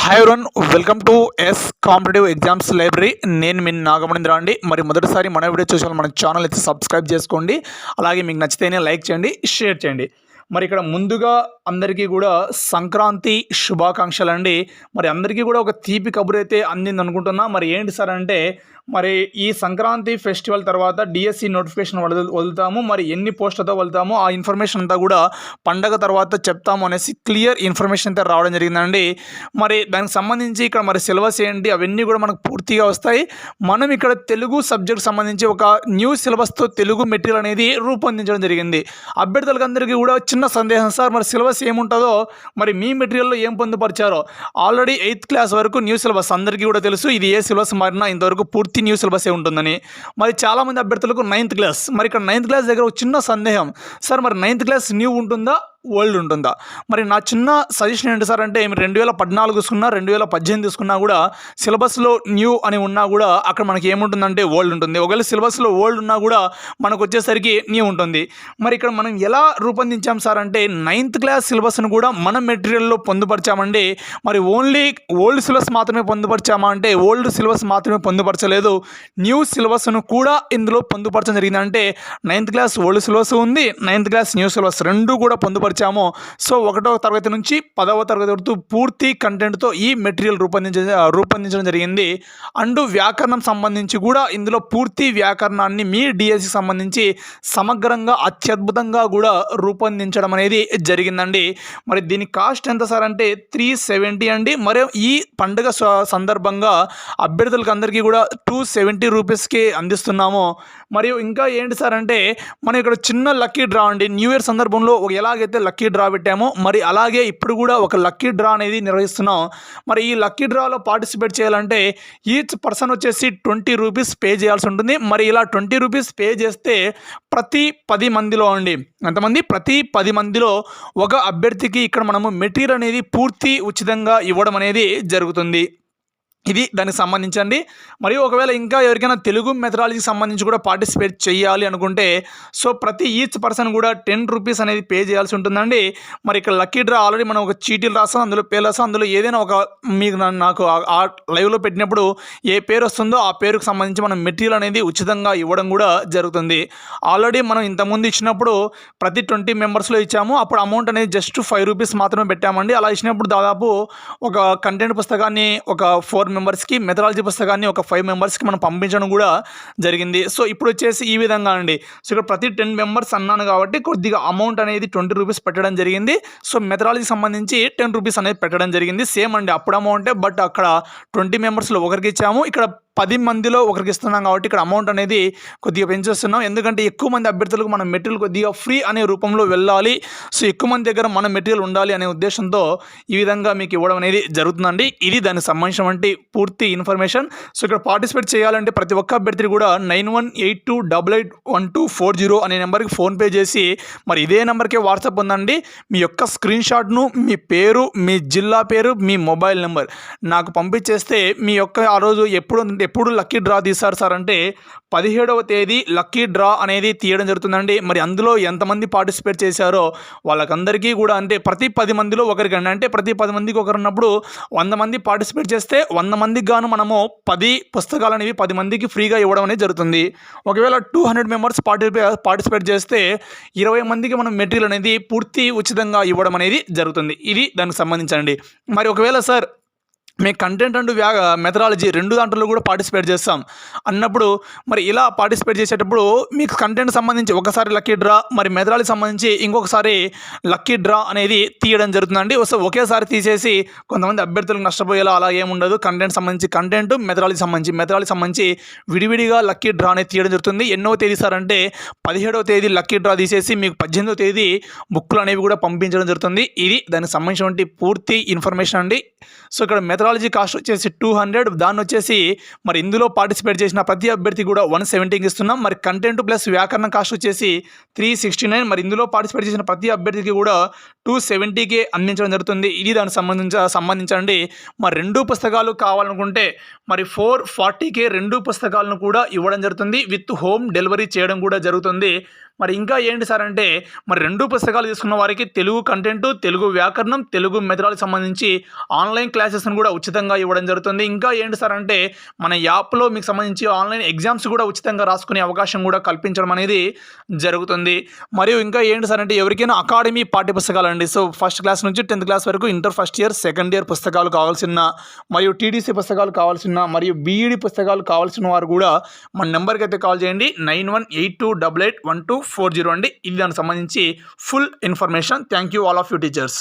Hi run welcome to S competitive exams library నేను మీ నాగమణేంద్ర అండి. మరి మొదటిసారి మన వీడియో చూసిన మన ఛానల్ అయితే సబ్స్క్రైబ్ చేసుకోండి. అలాగే మీకు నచ్చితేనే లైక్ చేయండి షేర్ చేయండి. మరి ఇక్కడ ముందుగా అందరికీ కూడా సంక్రాంతి శుభాకాంక్షలు అండి మరి అందరికీ కూడా ఒక తీపి కబురు అయితే అందింది అనుకుంటున్నా మరి ఏంటి సార్ అంటే మరి ఈ సంక్రాంతి ఫెస్టివల్ తర్వాత డిఎస్సి నోటిఫికేషన్ వదలు వదులుతాము. మరి ఎన్ని పోస్టులతో వదులుతాము ఆ ఇన్ఫర్మేషన్ అంతా కూడా పండగ తర్వాత చెప్తాము అనేసి క్లియర్ ఇన్ఫర్మేషన్ అయితే రావడం జరిగిందండి. మరి దానికి సంబంధించి ఇక్కడ మరి సిలబస్ ఏంటి అవన్నీ కూడా మనకు పూర్తిగా వస్తాయి. మనం ఇక్కడ తెలుగు సబ్జెక్ట్ సంబంధించి ఒక న్యూ సిలబస్తో తెలుగు మెటీరియల్ అనేది రూపొందించడం జరిగింది. అభ్యర్థులకు అందరికీ కూడా చిన్న సందేహం సార్. మరి సిలబస్ ఏముంటుందో మరి మీ మెటీరియల్లో ఏం పొందుపరిచారో ఆల్రెడీ ఎయిత్ క్లాస్ వరకు న్యూ సిలబస్ అందరికీ కూడా తెలుసు. ఇది ఏ సిలబస్ మారినా ఇంతవరకు పూర్తి న్యూ సిలబస్ ఉంటుందని. మరి చాలామంది అభ్యర్థులకు నైన్త్ క్లాస్ మరి ఇక్కడ నైన్త్ క్లాస్ దగ్గర ఒక చిన్న సందేహం. సార్ మరి నైన్త్ క్లాస్ న్యూ ఉంటుందా? ఓల్డ్ ఉంటుందా? మరి నా చిన్న సజెషన్ ఏంటి సార్ అంటే మీరు రెండు వేల పద్నాలుగు తీసుకున్నా రెండు వేల పద్దెనిమిది తీసుకున్నా కూడా సిలబస్లో న్యూ అని ఉన్నా కూడా అక్కడ మనకి ఏముంటుందంటే ఓల్డ్ ఉంటుంది. ఒకవేళ సిలబస్లో ఓల్డ్ ఉన్నా కూడా మనకు వచ్చేసరికి న్యూ ఉంటుంది. మరి ఇక్కడ మనం ఎలా రూపొందించాం సార్ అంటే నైన్త్ క్లాస్ సిలబస్ను కూడా మన మెటీరియల్లో పొందుపరిచామండి. మరి ఓన్లీ ఓల్డ్ సిలబస్ మాత్రమే పొందుపరిచామా అంటే ఓల్డ్ సిలబస్ మాత్రమే పొందుపరచలేదు. న్యూ సిలబస్ను కూడా ఇందులో పొందుపరచడం జరిగిందంటే నైన్త్ క్లాస్ ఓల్డ్ సిలబస్ ఉంది నైన్త్ క్లాస్ న్యూ సిలబస్ రెండు కూడా పొందుపరిచాము సో ఒకటో తరగతి నుంచి పదవ తరగతి వరకు పూర్తి కంటెంట్తో ఈ మెటీరియల్ రూపొందించ రూపొందించడం జరిగింది. అండ్ వ్యాకరణం సంబంధించి కూడా ఇందులో పూర్తి వ్యాకరణాన్ని మీ డిఎస్సికి సంబంధించి సమగ్రంగా అత్యద్భుతంగా కూడా రూపొందించడం అనేది జరిగిందండి. మరి దీని కాస్ట్ ఎంత సార్ అంటే త్రీ సెవెంటీ అండి. మరి ఈ పండుగ స- సందర్భంగా అభ్యర్థులకు అందరికీ కూడా టూ సెవెంటీ రూపీస్కి అందిస్తున్నాము. మరియు ఇంకా ఏంటి సార్ అంటే మనం ఇక్కడ చిన్న లక్కీ డ్రా అండి. న్యూ ఇయర్ సందర్భంలో ఎలాగైతే లక్కీ డ్రా పెట్టాము. మరి అలాగే ఇప్పుడు కూడా ఒక లక్కీ డ్రా అనేది నిర్వహిస్తున్నాం. మరి ఈ లక్కీ డ్రాలో పార్టిసిపేట్ చేయాలంటే ఈచ్ పర్సన్ వచ్చేసి ట్వంటీ రూపీస్ పే చేయాల్సి ఉంటుంది. మరి ఇలా ట్వంటీ రూపీస్ పే చేస్తే ప్రతి పది మందిలో అండి ఎంతమంది? ప్రతి పది మందిలో ఒక అభ్యర్థికి ఇక్కడ మనము మెటీరియల్ అనేది పూర్తి ఉచితంగా ఇవ్వడం అనేది జరుగుతుంది. ఇది దానికి సంబంధించండి. మరియు ఒకవేళ ఇంకా ఎవరికైనా తెలుగు మెథడాలజీకి సంబంధించి కూడా పార్టిసిపేట్ చేయాలి అనుకుంటే సో ప్రతి ఈచ్ పర్సన్ కూడా టెన్ రూపీస్ అనేది పే చేయాల్సి ఉంటుందండి. మరి ఇక్కడ లక్కీ డ్రా ఆల్రెడీ మనం ఒక చీటీలు రాస్తాం అందులో పేరు రాస్తాం అందులో ఏదైనా ఒక మీకు నాకు ఆ- ఆ లైవ్లో పెట్టినప్పుడు ఏ పేరు వస్తుందో ఆ పేరుకు సంబంధించి మనం మెటీరియల్ అనేది ఉచితంగా ఇవ్వడం కూడా జరుగుతుంది. ఆల్రెడీ మనం ఇంతకుముందు ఇచ్చినప్పుడు ప్రతి ట్వంటీ మెంబర్స్లో ఇచ్చాము. అప్పుడు అమౌంట్ అనేది జస్ట్ ఫైవ్ రూపీస్ మాత్రమే పెట్టామండి. అలా ఇచ్చినప్పుడు దాదాపు ఒక కంటెంట్ పుస్తకాన్ని ఒక ఫోర్ మెంబర్స్కి మెథడాలజీ పుస్తకాన్ని ఒక ఫైవ్ మెంబర్స్కి మనం పంపించడం కూడా జరిగింది. సో ఇప్పుడు వచ్చేసి ఈ విధంగా అండి. సో ఇక్కడ ప్రతి టెన్ మెంబర్స్ అన్నాను కాబట్టి కొద్దిగా అమౌంట్ అనేది ట్వంటీ రూపీస్ పెట్టడం జరిగింది. సో మెథడాలజీకి సంబంధించి టెన్ రూపీస్ అనేది పెట్టడం జరిగింది. సేమ్ అండి అప్పుడు అమౌంటే బట్ అక్కడ ట్వంటీ మెంబర్స్లో ఒకరికి ఇచ్చాము. ఇక్కడ పది మందిలో ఒకరికి ఇస్తున్నాం కాబట్టి ఇక్కడ అమౌంట్ అనేది కొద్దిగా పెంచేస్తున్నాం. ఎందుకంటే ఎక్కువ మంది అభ్యర్థులకు మన మెటీరియల్ కొద్దిగా ఫ్రీ అనే రూపంలో వెళ్ళాలి. సో ఎక్కువ మంది దగ్గర మన మెటీరియల్ ఉండాలి అనే ఉద్దేశంతో ఈ విధంగా మీకు ఇవ్వడం అనేది జరుగుతుందండి. ఇది దానికి సంబంధించినటువంటి పూర్తి ఇన్ఫర్మేషన్ సో ఇక్కడ పార్టిసిపేట్ చేయాలంటే ప్రతి ఒక్క అభ్యర్థి కూడా nine one eight two double eight one two four zero అనే నెంబర్కి ఫోన్పే చేసి మరి ఇదే నెంబర్కే వాట్సాప్ ఉందండి. మీ యొక్క స్క్రీన్ షాట్ను మీ పేరు మీ జిల్లా పేరు మీ మొబైల్ నెంబర్ నాకు పంపించేస్తే మీ యొక్క ఆ రోజు ఎప్పుడు ఎప్పుడు లక్కీ డ్రా తీశారు సార్ అంటే పదిహేడవ తేదీ లక్కీ డ్రా అనేది తీయడం జరుగుతుందండి. మరి అందులో ఎంతమంది పార్టిసిపేట్ చేశారో వాళ్ళకందరికీ కూడా అంటే ప్రతి పది మందిలో ఒకరికండి. అంటే ప్రతి పది మందికి ఒకరు ఉన్నప్పుడు వంద మంది పార్టిసిపేట్ చేస్తే వంద మందికి గాను మనము పది పుస్తకాలు అనేవి పది మందికి ఫ్రీగా ఇవ్వడం అనేది జరుగుతుంది. ఒకవేళ two hundred members participate participate చేస్తే ఇరవై మందికి మనం మెటీరియల్ అనేది పూర్తి ఉచితంగా ఇవ్వడం అనేది జరుగుతుంది. ఇది దానికి సంబంధించండి. మరి ఒకవేళ సార్ మేము కంటెంట్ అండ్ వ్యా మెథడాలజీ రెండు దాంట్లో కూడా పార్టిసిపేట్ చేస్తాం. అన్నప్పుడు మరి ఇలా పార్టిసిపేట్ చేసేటప్పుడు మీకు కంటెంట్ సంబంధించి ఒకసారి లక్కీ డ్రా మరి మెథడాలజీ సంబంధించి ఇంకొకసారి లక్కీ డ్రా అనేది తీయడం జరుగుతుందండి. సో ఒకేసారి తీసేసి కొంతమంది అభ్యర్థులకు నష్టపోయేలా అలా ఏముండదు కంటెంట్ సంబంధించి కంటెంట్ మెథడాలజీ సంబంధించి మెథడాలజీ సంబంధించి విడివిడిగా లక్కీ డ్రా అనేది తీయడం జరుగుతుంది. ఎన్నో తేదీ సార్ అంటే పదిహేడవ తేదీ లక్కీ డ్రా తీసేసి మీకు పద్దెనిమిదవ తేదీ బుక్లు అనేవి కూడా పంపించడం జరుగుతుంది. ఇది దానికి సంబంధించినటువంటి పూర్తి ఇన్ఫర్మేషన్ అండి. సో ఇక్కడ మెథడాలజీ మెట్రాలజీ కాస్ట్ వచ్చేసి టూ హండ్రెడ్ దాన్ని వచ్చేసి మరి ఇందులో పార్టిసిపేట్ చేసిన ప్రతి అభ్యర్థి కూడా వన్ సెవెంటీకి ఇస్తున్నాం. మరి కంటెంట్ ప్లస్ వ్యాకరణ కాస్ట్ వచ్చేసి త్రీ సిక్స్టీ నైన్ మరి ఇందులో పార్టిసిపేట్ చేసిన ప్రతి అభ్యర్థికి కూడా టూ సెవెంటీకే అందించడం జరుగుతుంది. ఇది దానికి సంబంధించి సంబంధించండి. మరి రెండు పుస్తకాలు కావాలనుకుంటే మరి ఫోర్ ఫార్టీకే రెండు పుస్తకాలను కూడా ఇవ్వడం జరుగుతుంది. విత్ హోమ్ డెలివరీ చేయడం కూడా జరుగుతుంది. మరి ఇంకా ఏంటి సార్ అంటే మరి రెండు పుస్తకాలు తీసుకున్న వారికి తెలుగు కంటెంట్ తెలుగు వ్యాకరణం తెలుగు మెథడాలకు సంబంధించి ఆన్లైన్ క్లాసెస్ను కూడా ఉచితంగా ఇవ్వడం జరుగుతుంది. ఇంకా ఏంటి సార్ అంటే మన యాప్లో మీకు సంబంధించి ఆన్లైన్ ఎగ్జామ్స్ కూడా ఉచితంగా రాసుకునే అవకాశం కూడా కల్పించడం అనేది జరుగుతుంది. మరియు ఇంకా ఏంటి సార్ అంటే ఎవరికైనా అకాడమీ పాఠ్యపుస్తకాలు అండి. సో ఫస్ట్ క్లాస్ నుంచి టెన్త్ క్లాస్ వరకు inter first year second year పుస్తకాలు కావాల్సిన మరియు టీడీసీ పుస్తకాలు కావాల్సిన మరియు బీఈడి పుస్తకాలు కావాల్సిన వారు కూడా మన నెంబర్కి అయితే కాల్ చేయండి. Nine one eight two double eight one two four zero అండి. ఇది దానికి సంబంధించి full information. Thank you all of you teachers.